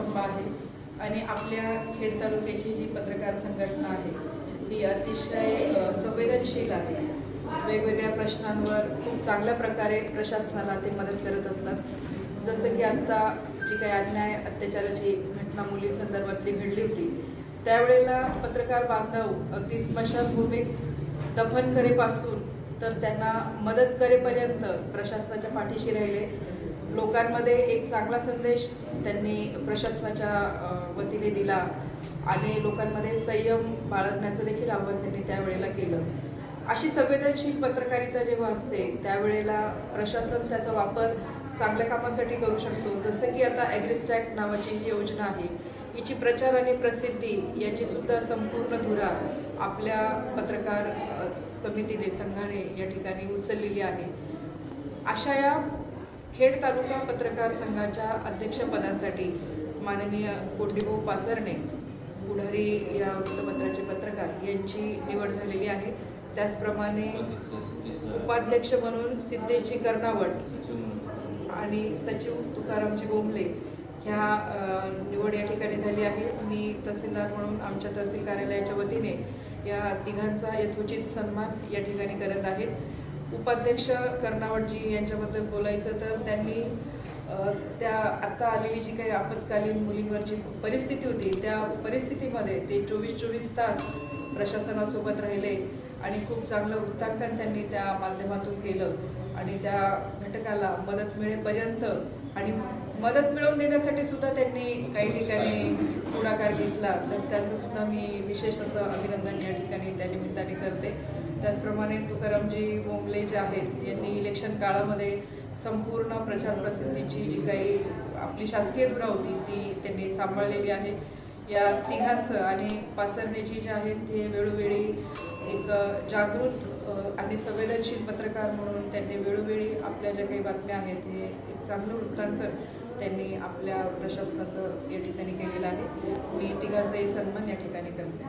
स्तंभ आहे आणि खेड तालुक्याची जी पत्रकार संघटना आहे ही अतिशय संवेदनशील आहे. वेगवेगळ्या प्रश्नांवर खूप चांगल्या प्रकारे प्रशासनाला ते मदत करत असतात. जसं की आत्ता जी काही अन्याय अत्याचाराची घटना मुलींसंदर्भातली घडली होती त्यावेळेला पत्रकार बांधव अगदी स्मशानभूमीत दफन करेपासून तर त्यांना मदत करेपर्यंत प्रशासनाच्या पाठीशी राहिले. लोकांमध्ये एक चांगला संदेश त्यांनी प्रशासनाच्या वतीने दिला आणि लोकांमध्ये संयम बाळगण्याचं देखील आव्हान त्यांनी त्यावेळेला केलं. अशी संवेदनशील पत्रकारिता जेव्हा असते त्यावेळेला प्रशासन त्याचा वापर चांगल्या कामासाठी करू शकतो. जसं की आता ॲग्रिस्टॅक नावाची जी योजना आहे. हिची प्रचार आणि प्रसिद्धी याची सुद्धा संपूर्ण धुरा आपल्या पत्रकार समितीने संघाने या ठिकाणी उचललेली आहे. अशा या खेड तालुका पत्रकार संघाच्या अध्यक्षपदासाठी माननीय कोंडीभाऊ पाचरणे पुढारी या वृत्तपत्राचे पत्रकार यांची निवड झालेली आहे. त्याचप्रमाणे उपाध्यक्ष म्हणून सिद्धेची कर्णावट आणि सचिव तुकारामजी बोंबले ह्या निवड या ठिकाणी झाली आहे. मी तहसीलदार म्हणून आमच्या तहसील कार्यालयाच्या वतीने या तिघांचा यथोचित सन्मान या ठिकाणी करत आहेत उपाध्यक्ष कर्नावटजी यांच्याबद्दल बोलायचं तर त्यांनी त्या आत्ता आलेली जी काही आपत्कालीन मुलींवरची परिस्थिती होती त्या परिस्थितीमध्ये ते चोवीस चोवीस तास प्रशासनासोबत राहिले आणि खूप चांगलं वृत्तांकन त्यांनी त्या माध्यमातून केलं आणि त्या घटकाला मदत मिळेपर्यंत आणि मदत मिळवून देण्यासाठी सुद्धा त्यांनी काही ठिकाणी पुढाकार घेतला तर त्याचं सुद्धा मी विशेष असं अभिनंदन या ठिकाणी त्या निमित्ताने करते. त्याचप्रमाणे तुकारामजी बोंबले जे आहेत यांनी इलेक्शन काळामध्ये संपूर्ण प्रचार प्रसिद्धीची जी काही आपली शासकीय धुरा होती ती त्यांनी सांभाळलेली आहे. या तिघांचं आणि पाचरणेची जे आहेत ते वेळोवेळी एक जागृत आणि संवेदनशील पत्रकार म्हणून त्यांनी वेळोवेळी आपल्या ज्या काही बातम्या आहेत हे एक चांगलं वृत्तांकन त्यांनी आपल्या प्रशासनाचं या ठिकाणी केलेलं आहे. मी तिघांचाही सन्मान या ठिकाणी करते.